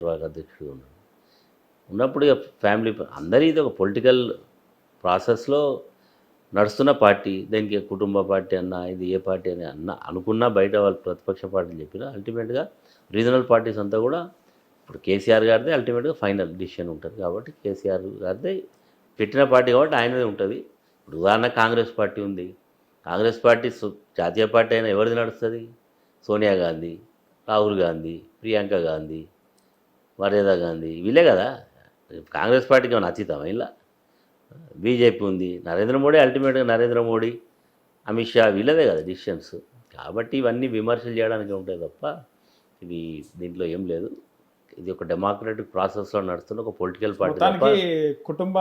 నిర్వాహక అధ్యక్షుడు ఉన్నాడు. ఉన్నప్పుడు ఇక ఫ్యామిలీ అందరి ఇది ఒక పొలిటికల్ ప్రాసెస్లో నడుస్తున్న పార్టీ దానికి కుటుంబ పార్టీ అన్నా ఇది ఏ పార్టీ అని అన్న అనుకున్నా బయట వాళ్ళు ప్రతిపక్ష పార్టీలు చెప్పినా అల్టిమేట్గా రీజనల్ పార్టీస్ అంతా కూడా ఇప్పుడు కేసీఆర్ గారిదే అల్టిమేట్గా ఫైనల్ డిసిషన్ ఉంటుంది. కాబట్టి కేసీఆర్ గారిదే పెట్టిన పార్టీ కాబట్టి ఆయనదే ఉంటుంది. ఇప్పుడు ఉదాహరణ కాంగ్రెస్ పార్టీ ఉంది. కాంగ్రెస్ పార్టీ జాతీయ పార్టీ అయినా ఎవరిది నడుస్తుంది? సోనియా గాంధీ రాహుల్ గాంధీ ప్రియాంక గాంధీ మర్యాద గాంధీ. వీళ్ళే కదా? కాంగ్రెస్ పార్టీకి ఏమైనా అతీతం ఇలా బీజేపీ ఉంది. నరేంద్ర మోడీ అల్టిమేట్గా నరేంద్ర మోడీ అమిత్ షా వీళ్ళదే కదా డిసిషన్స్. కాబట్టి ఇవన్నీ విమర్శలు చేయడానికి ఉంటాయి తప్ప ఇవి దీంట్లో ఏం లేదు. ఇది ఒక డెమోక్రటిక్ ప్రాసెస్లో నడుస్తున్న ఒక పొలిటికల్ పార్టీ కుటుంబ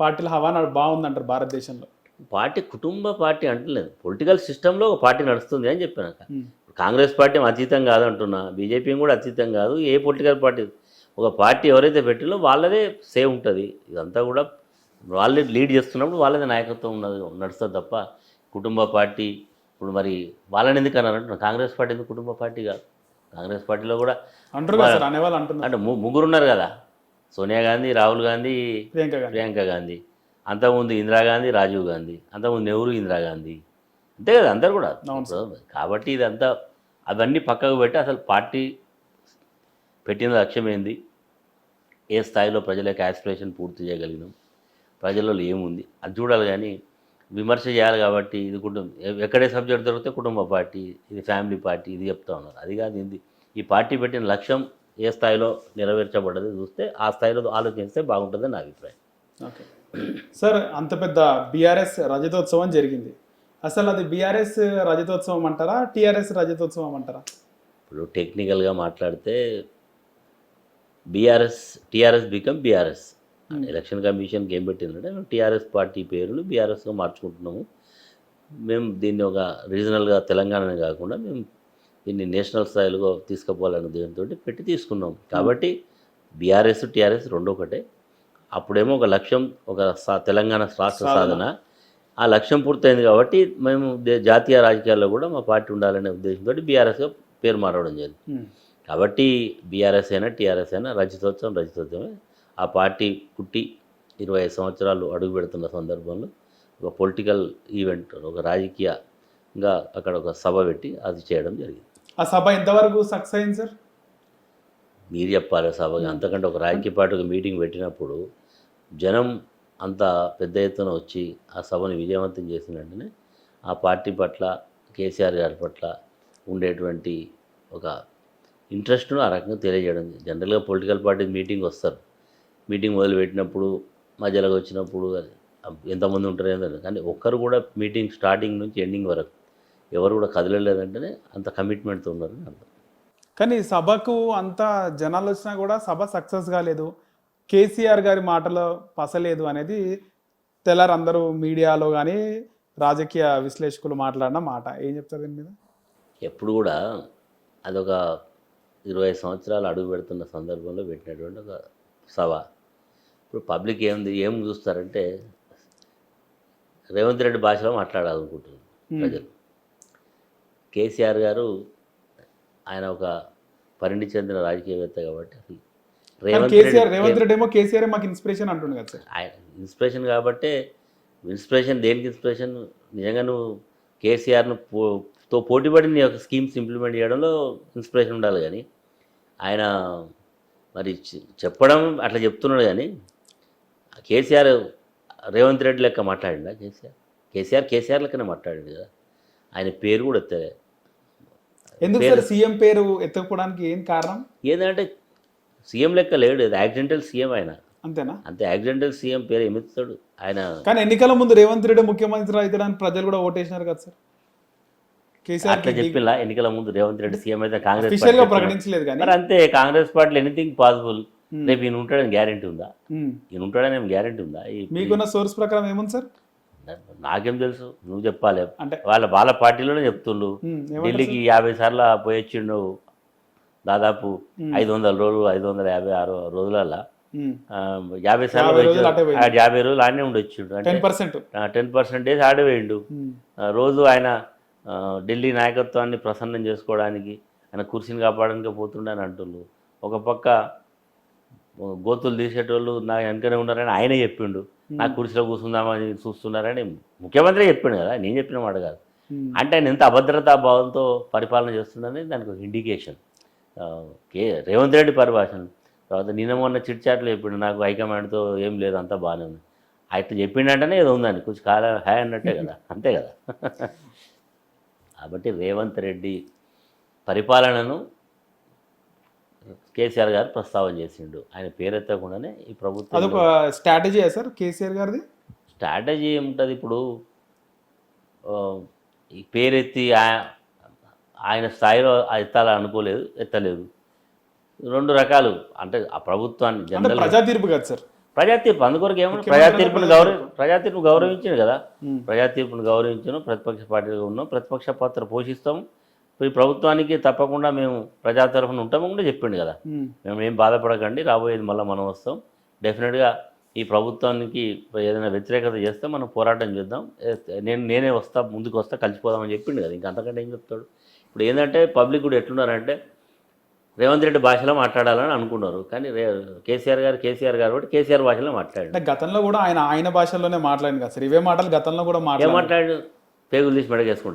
పార్టీల హవా నడు- బాగుందంటారు భారతదేశంలో. పార్టీ కుటుంబ పార్టీ అంటలేదు. పొలిటికల్ సిస్టంలో ఒక పార్టీ నడుస్తుంది అని చెప్పాను. కాంగ్రెస్ పార్టీ అతీతం కాదంటున్నా. బీజేపీ కూడా అతీతం కాదు. ఏ పొలిటికల్ పార్టీ ఒక పార్టీ ఎవరైతే పెట్టిలో వాళ్ళదే సేవ్ ఉంటుంది. ఇదంతా కూడా వాళ్ళే లీడ్ చేస్తున్నప్పుడు వాళ్ళదే నాయకత్వం ఉన్నది నడుస్తుంది తప్ప కుటుంబ పార్టీ ఇప్పుడు మరి వాళ్ళని ఎందుకు అన్నారంటున్నా కాంగ్రెస్ పార్టీ ఎందుకు కుటుంబ పార్టీ కాదు? కాంగ్రెస్ పార్టీలో కూడా అంటే ముగ్గురు ఉన్నారు కదా. సోనియా గాంధీ రాహుల్ గాంధీ ప్రియాంక గాంధీ. అంతకుముందు ఇందిరాగాంధీ రాజీవ్ గాంధీ. అంతకుముందు నెహ్రూ ఇందిరాగాంధీ అంతే కదా అందరు కూడా. కాబట్టి ఇదంతా అవన్నీ పక్కకు పెట్టి అసలు పార్టీ పెట్టిన లక్ష్యం ఏంది? ఏ స్థాయిలో ప్రజల యొక్క యాస్పిరేషన్ పూర్తి చేయగలిగినాం? ప్రజలలో ఏముంది? అది చూడాలి కానీ విమర్శ చేయాలి కాబట్టి ఇది కుటుంబం ఎక్కడే సబ్జెక్ట్ దొరికితే కుటుంబ పార్టీ ఇది ఫ్యామిలీ పార్టీ ఇది చెప్తా ఉన్నారు. అది కాదు ఇది ఈ పార్టీ పెట్టిన లక్ష్యం ఏ స్థాయిలో నెరవేర్చబడ్డది చూస్తే ఆ స్థాయిలో ఆలోచిస్తే బాగుంటుందని నా అభిప్రాయం. ఓకే. సార్ అంత పెద్ద బీఆర్ఎస్ రజతోత్సవం జరిగింది. అసలు అది బీఆర్ఎస్ రజతోత్సవం అంటారా టీఆర్ఎస్ రజతోత్సవం అంటారా ఇప్పుడు టెక్నికల్గా మాట్లాడితే BRS TRS become BRS election కమిషన్కి ఏం పెట్టిందంటే మేము టీఆర్ఎస్ పార్టీ పేరును బీఆర్ఎస్గా మార్చుకుంటున్నాము. మేము దీన్ని ఒక రీజనల్గా తెలంగాణనే కాకుండా మేము దీన్ని నేషనల్ స్థాయిలో తీసుకుపోవాలనే ఉద్దేశంతో పెట్టి తీసుకున్నాం కాబట్టి బీఆర్ఎస్ టీఆర్ఎస్ రెండు ఒకటే అప్పుడేమో ఒక లక్ష్యం ఒక సా- తెలంగాణ రాష్ట్ర సాధన. ఆ లక్ష్యం పూర్తయింది కాబట్టి మేము జాతీయ రాజకీయాల్లో కూడా మా పార్టీ ఉండాలనే ఉద్దేశంతో బీఆర్ఎస్గా పేరు మారవడం జరిగింది. కాబట్టి బీఆర్ఎస్ అయినా టీఆర్ఎస్ అయినా రజతోత్సవం రజతోత్సవమే. ఆ పార్టీ పుట్టి ఇరవై ఐదు సంవత్సరాలు అడుగు పెడుతున్న సందర్భంలో ఒక పొలిటికల్ ఈవెంట్ ఒక రాజకీయంగా అక్కడ ఒక సభ పెట్టి అది చేయడం జరిగింది. ఆ సభ ఎంతవరకు సక్సెస్ అయింది సార్? మీరు చెప్పాలి సభగా అంతకంటే ఒక రాజకీయ పార్టీ ఒక మీటింగ్ పెట్టినప్పుడు జనం అంత పెద్ద ఎత్తున వచ్చి ఆ సభను విజయవంతం చేసిన వెంటనే ఆ పార్టీ పట్ల కేసీఆర్ గారి పట్ల ఉండేటువంటి ఒక ఇంట్రెస్ట్ను ఆ రకంగా తెలియజేయడం. జనరల్గా పొలిటికల్ పార్టీ మీటింగ్ వస్తారు. మీటింగ్ మొదలుపెట్టినప్పుడు మధ్యలోకి వచ్చినప్పుడు ఎంతమంది ఉంటారు ఏంటంటే కానీ ఒక్కరు కూడా మీటింగ్ స్టార్టింగ్ నుంచి ఎండింగ్ వరకు ఎవరు కూడా కదలలేదంటేనే అంత కమిట్మెంట్తో ఉన్నారని అర్థం. కానీ సభకు అంత జనాలు వచ్చినా కూడా సభ సక్సెస్ కాలేదు. కేసీఆర్ గారి మాటలో పసలేదు అనేది తెల్లారు అందరూ మీడియాలో కానీ రాజకీయ విశ్లేషకులు మాట్లాడిన మాట. ఏం చెప్తారు దీని మీద? ఎప్పుడు కూడా అదొక ఇరవై సంవత్సరాలు అడుగు పెడుతున్న సందర్భంలో పెట్టినటువంటి ఒక సభ. ఇప్పుడు పబ్లిక్ ఏముంది ఏం చూస్తారంటే రేవంత్ రెడ్డి భాషలో మాట్లాడాలనుకుంటున్నారు. ప్రజలు. కేసీఆర్ గారు ఆయన ఒక పరిణి చెందిన రాజకీయవేత్త కాబట్టి అసలు కేసీఆర్ రేవంత్ రెడ్డి ఏమో కేసీఆర్ మాకు ఇన్స్పిరేషన్ అంటుండు కదా సార్. ఇన్స్పిరేషన్ కాబట్టే ఇన్స్పిరేషన్ దేనికి ఇన్స్పిరేషన్ నిజంగా నువ్వు కేసీఆర్ను తో పోటీపడి నీ యొక్క స్కీమ్స్ ఇంప్లిమెంట్ చేయడంలో ఇన్స్పిరేషన్ ఉండాలి కానీ ఆయన మరి చెప్పడం అట్లా చెప్తున్నాడు కానీ కేసీఆర్ రేవంత్ రెడ్డి లెక్క మాట్లాడిండా కేసీఆర్? కేసీఆర్ కేసీఆర్ లెక్కనే మాట్లాడిండు కదా. ఆయన పేరు కూడా ఎత్తలే. ఎందుకు సార్ సీఎం పేరు ఎత్తకపోవడానికి ఏం కారణం? ఏంటంటే సీఎం లెక్క లేడు. ఇది యాక్సిడెంటల్ సీఎం ఆయన. అంతేనా? అంతే యాక్సిడెంటల్ సీఎం పేరు ఎమ్మెత్తాడు ఆయన కానీ ఎన్నికల ముందు రేవంత్ రెడ్డి ముఖ్యమంత్రి అవుతాడని ప్రజలు కూడా ఓటేసినారు కదా సార్. అట్లా చెప్పిలా ఎన్నికల ముందు రేవంత్ రెడ్డి సీఎం అయితే కాంగ్రెస్ పార్టీ ప్రకటించలేదు కానీ. మరి అంతే కాంగ్రెస్ పార్టీలో ఎనీథింగ్ పాసిబుల్ Hmm. రేపు ఈయన ఉంటాడని గ్యారెంటీ ఉందా? ఉమ్. ఈయన ఉంటాడని ఏం గ్యారెంటీ ఉందా? మీకున్న సోర్స్ ప్రకారం ఏముంది సార్? నాకేం తెలుసు నువ్వు చెప్పాలి. అంటే వాళ్ళ వాళ్ళ పార్టీలోనే చెప్తుండు. ఉమ్, ఏమంటారు ఢిల్లీకి యాభై సార్లు పోయొచ్చిండు. దాదాపు. ఐదు వందల రోజులు ఐదు వందల యాభై ఆరు రోజులల్లో. యాభై సార్లు యాభై రోజులు ఆడనే ఉండొచ్చిండు. అంటే టెన్ పర్సెంట్. టెన్ పర్సెంటేజ్ ఆడే వేయండు. ఆ, రోజు ఆయన ఢిల్లీ నాయకత్వాన్ని ప్రసన్నం చేసుకోవడానికి ఆయన కుర్చీని కాపాడడానికి పోతుండే అని అంటుండ్రు ఒక పక్క గోతులు తీసేటోళ్ళు నా వెనకనే ఉన్నారని ఆయనే చెప్పిండు. నా కుర్చీలో కూర్చుందామని చూస్తున్నారని ముఖ్యమంత్రి చెప్పిండు కదా నేను చెప్పిన మాట కాదు. అంటే ఆయన ఎంత అభద్రతా భావంతో పరిపాలన చేస్తుందని దానికి ఒక ఇండికేషన్ కే రేవంత్ రెడ్డి పరిభాషణ తర్వాత నిన్న మొన్న చిట్చాట్లు చెప్పిండు నాకు హైకమాండ్తో ఏం లేదు అంతా బాగానే ఉంది. అయితే చెప్పిండంటేనే ఏదో ఉందని కొంచెం కాల హాయ్ అన్నట్టే కదా అంతే కదా. కాబట్టి రేవంత్ రెడ్డి పరిపాలనను కేసీఆర్ గారు ప్రస్తావన చేసిండు. ఆయన పేరెత్తకుండానే ఈ ప్రభుత్వం అదొక స్ట్రాటజీయా సార్ కేసీఆర్ గారిది? స్ట్రాటజీ ఏముంటుంది ఇప్పుడు? ఈ పేరెత్తి ఆ- ఆయన స్థాయిలో ఎత్తాలని అనుకోలేదు ఎత్తలేదు రెండు రకాలు అంటే ఆ ప్రభుత్వాన్ని జనరల్ ప్రజా తీర్పు కదా సార్ ప్రజా తీర్పు అందుకొరకు ఏమన్నా ప్రజా తీర్పును గౌరవ. ప్రజా తీర్పు గౌరవించింది కదా. ప్రజా తీర్పును గౌరవించను ప్రతిపక్ష పార్టీగా ఉన్నాం ప్రతిపక్ష పాత్ర పోషిస్తాం ఈ ప్రభుత్వానికి తప్పకుండా మేము ప్రజా తరఫున ఉంటాము కూడా చెప్పిండు కదా. మేము ఏం బాధపడకండి రాబోయేది మళ్ళీ మనం వస్తాం డెఫినెట్గా ఈ ప్రభుత్వానికి ఏదైనా వ్యతిరేకత చేస్తే మనం పోరాటం చేద్దాం. నేను నేనే వస్తా ముందుకు వస్తా కలిసిపోదామని చెప్పిండు కదా. ఇంకా అంతకంటే ఏం చెప్తాడు? ఇప్పుడు ఏంటంటే పబ్లిక్ కూడా ఎట్లున్నారంటే రేవంత్ రెడ్డి భాషలో మాట్లాడాలని అనుకున్నారు. కానీ కేసీఆర్ గారు కేసీఆర్ గారు కూడా కేసీఆర్ భాషలో మాట్లాడాడు గతంలో కూడా ఆయన ఆయన భాషల్లోనే మాట్లాడింది కదా సార్. ఇవే మాటలు గతంలో కూడా ఏం మాట్లాడారు మాట్లాడు పేగులు తీసి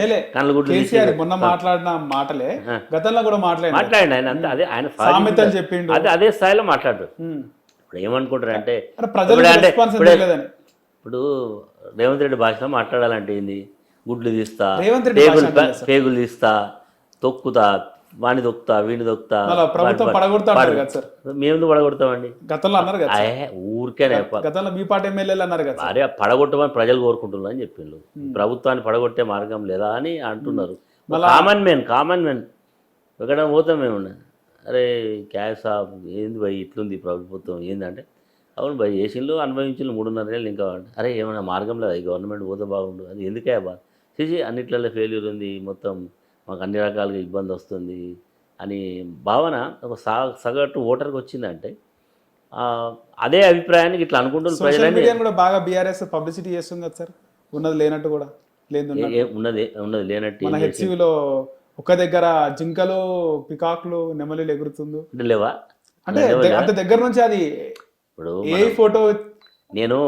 లేలే కళ్ళు గుడ్లు కేసీఆర్ మొన్న మాట్లాడిన మాటలే గతంలో కూడా మాట్లాడింది మాట్లాడండి ఆయన అంతే. అదే ఆయన సామెతలు చెప్పిండు. అదే అదే స్థాయిలో మాట్లాడు. ఇప్పుడు ఏమనుకుంటారు అంటే ఇప్పుడు రేవంత్ రెడ్డి భాషలో మాట్లాడాలంటే ఏంది? గుడ్లు తీస్తా పేగులు పేగులు తీస్తా తొక్కుతా వాణి దొక్కుతా వీణి దొక్కుతా మేము పడగొడతామండి? ఊరికేనే. భార్య పడగొట్టమని ప్రజలు కోరుకుంటున్నారు అని చెప్పిండు ప్రభుత్వాన్ని పడగొట్టే మార్గం లేదా అని అంటున్నారు. Common man common man. ఎక్కడ పోతాం మేము? అరే క్యాష్ సాబ్ ఏంది భయ్ ఇట్లుంది ప్రభుత్వం ఏందంటే అవును భయ్ ఏసీలు అనుభవించిన మూడున్నర ఏళ్ళు ఇంకా అరే ఏమైనా మార్గం లేదా? ఈ గవర్నమెంట్ పోతే బాగుండు. అది ఎందుకే బా చేసి అన్నిట్లలో ఫెయిల్యూర్ ఉంది మొత్తం మాకు అన్ని రకాలుగా ఇబ్బంది వస్తుంది అని భావన ఒక సా సగటు ఓటర్కి వచ్చిందంటే అదే అభిప్రాయానికి ఇట్లా అనుకుంటున్న సోషల్ ప్రజలని మీడియాని కూడా బాగా బీఆర్ఎస్ పబ్లిసిటీ చేస్తుంది కదా సార్? ఉన్నది లేనట్టు కూడా లేదు ఉన్నది ఉన్నది లేనట్టు హెచ్సివిలో ఒక దగ్గర జింకలు పికాక్లు నెమలిలు ఎగురుతుందో? లేవా? అంటే అంత దగ్గర నుంచి అది ఇప్పుడు ఏ ఫోటో? నేను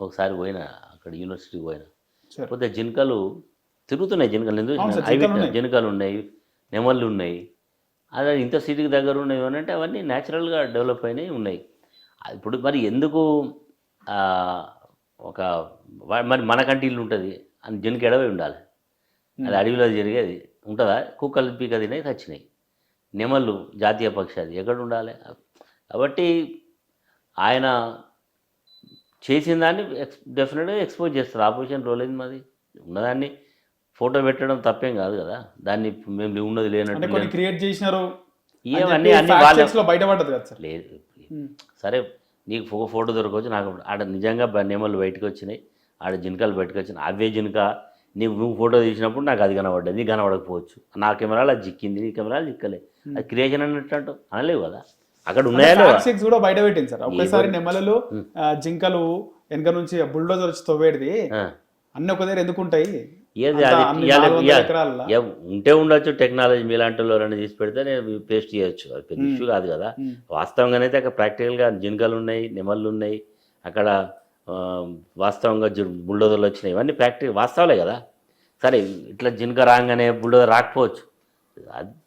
ఒకసారి పోయినా అక్కడ యూనివర్సిటీకి పోయినా. పోతే జింకలు తిరుగుతున్నాయి జింకలు. ఎందుకు జింకలు? ఉన్నాయి. నెమళ్ళు ఉన్నాయి. అదే ఇంత సిటీకి దగ్గర ఉన్నాయి అని అంటే అవన్నీ న్యాచురల్గా డెవలప్ అయినాయి ఉన్నాయి. ఇప్పుడు మరి ఎందుకు ఆ, ఒక మరి మనకంటే ఇల్లు ఉంటుంది. అని జింక ఎడవై ఉండాలి. అది అడవిలో జరిగేది. ఉంటుందా? కుక్కలు పీక తినాయి చచ్చినాయి నెమళ్ళు జాతీయ పక్షి ఎక్కడ ఉండాలి? కాబట్టి ఆయన చేసిన దాన్ని ఎక్స్ డెఫినెట్గా ఎక్స్పోజ్ చేస్తారు. ఆపోజిషన్ రోల్ ఏంది మాది. ఉన్నదాన్ని ఫోటో పెట్టడం తప్పేం కాదు కదా? దాన్ని మేము ఉన్నది లేనట్టు క్రియేట్ చేసినారు. ఏమన్నీ అన్ని వాళ్ళ బయటపడ్డది కదా సార్? లేదు. సరే నీకు ఫో ఫోటో దొరకవచ్చు. నాకు ఆడ నిజంగా నెమళ్ళు బయటకు వచ్చినాయి ఆడ జింకలు బయటకు వచ్చినాయి అవే జింక. నీవు నువ్వు ఫోటో తీసినప్పుడు నాకు అది కనబడ్డది నీకు కనబడకపోవచ్చు. నా కెమెరాలో అది చిక్కింది నీ కెమెరాలో చిక్కలే. అది క్రియేషన్ అన్నట్టు అనలేవు కదా? అక్కడ ఉన్నాయా కూడా బయట పెట్టింది సార్. ఒకేసారి నెమలలు జింకలు వెనక నుంచి బుల్డోజర్ వచ్చి తవ్వేడిది. అన్ని ఒక దగ్గర ఎందుకు ఉంటాయి? ఏది అది ఉంటే ఉండొచ్చు టెక్నాలజీ మీలాంటి వాళ్ళు తీసి పెడితే నేను పేస్ట్ చేయొచ్చు. అది పెద్ద ఇష్యూ కాదు కదా. వాస్తవంగానైతే అక్కడ ప్రాక్టికల్గా జింకలు ఉన్నాయి నెమళ్ళు ఉన్నాయి. అక్కడ వాస్తవంగా జు- బుల్డోజర్లు వచ్చినాయి. ఇవన్నీ ప్రాక్టికల్ వాస్తవాలే కదా. సరే ఇట్లా జింక రాగానే బుల్డోజర్ రాకపోవచ్చు.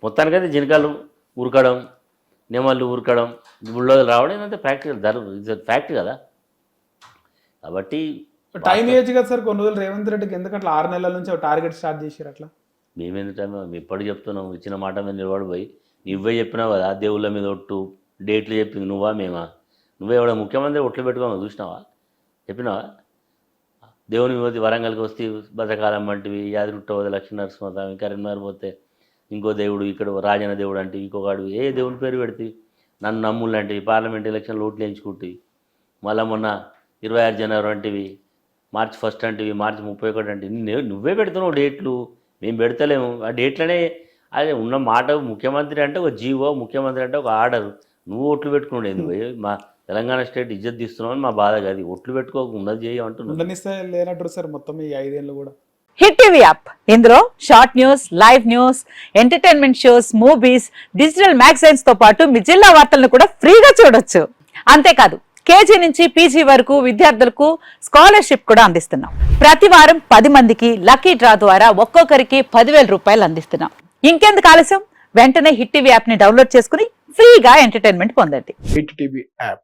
మొత్తానికైతే జింకలు ఉరకడం నెమళ్ళు ఉరకడం బుల్డోజర్ రావడం ఇదంతా ప్రాక్టికల్ ధర ఫ్యాక్ట్ కదా. కాబట్టి టైం ఏజ్ కదా సార్ కొన్ని రోజులు రేవంత్ రెడ్డికి. ఎందుకంటే ఆరు నెలల నుంచి టార్గెట్ స్టార్ట్ చేసారు అట్లా. మేమేందుకంటే మేము ఎప్పటికి చెప్తున్నాం ఇచ్చిన మాట మీద నిలబడిపోయి నువ్వే చెప్పినావు కదా దేవుళ్ళ మీద ఒట్టు డేట్లు చెప్పింది నువ్వా మేమా? నువ్వే ఎవడ ముఖ్యమంత్రి ఒట్లు పెట్టుకోమని చూసినావా? చెప్పినావా? దేవుని పోతే వరంగల్కి వస్తే భద్రకాలం వంటివి యాదిరుట్ట పోతే లక్ష్మీ నరసింహస్వామి కరీంనగర్ పోతే ఇంకో దేవుడు ఇక్కడ రాజన దేవుడు అంటే ఇంకొకడు ఏ దేవుని పేరు పెడితే నన్ను నమ్ములు లాంటివి పార్లమెంట్ ఎలక్షన్లు ఓట్లు వేయించుకుంటేవి. మళ్ళా మొన్న ఇరవై ఆరు జనవరి వంటివి మార్చి ఫస్ట్ అంటివి మార్చి ముప్పై ఒకటి అంటే నువ్వే- నువ్వే పెడుతున్నావు డేట్లు మేము పెడతలేము. ఆ డేట్లనే అదే ఉన్న మాట ముఖ్యమంత్రి అంటే ఒక జీవో ముఖ్యమంత్రి అంటే ఒక ఆర్డర్. నువ్వు ఓట్లు పెట్టుకునేది మా తెలంగాణ స్టేట్ ఇజ్జత్ తీస్తున్నావు అని మా బాధ కాదు. ఒట్లు పెట్టుకోక ఉన్నది చేయ అంటున్నావు ఉండనిస్తే లేనట్టు సార్ మొత్తం ఈ ఐదేళ్ళు కూడా. Hit TV app. ఇందులో short news live news entertainment shows movies digital మ్యాగజైన్స్తో పాటు మీ జిల్లా వార్తలను కూడా ఫ్రీగా చూడొచ్చు. అంతేకాదు కేజీ నుంచి పీజీ వరకు విద్యార్థులకు స్కాలర్షిప్ కూడా అందిస్తున్నాం. ప్రతి వారం పది మందికి లక్కీ డ్రా ద్వారా ఒక్కొక్కరికి పదివేల రూపాయలు అందిస్తున్నాం. ఇంకెందుకు ఆలస్యం? వెంటనే హిట్ టీవీ యాప్ని డౌన్లోడ్ చేసుకుని ఫ్రీగా ఎంటర్టైన్మెంట్ పొందండి. Hit TV app.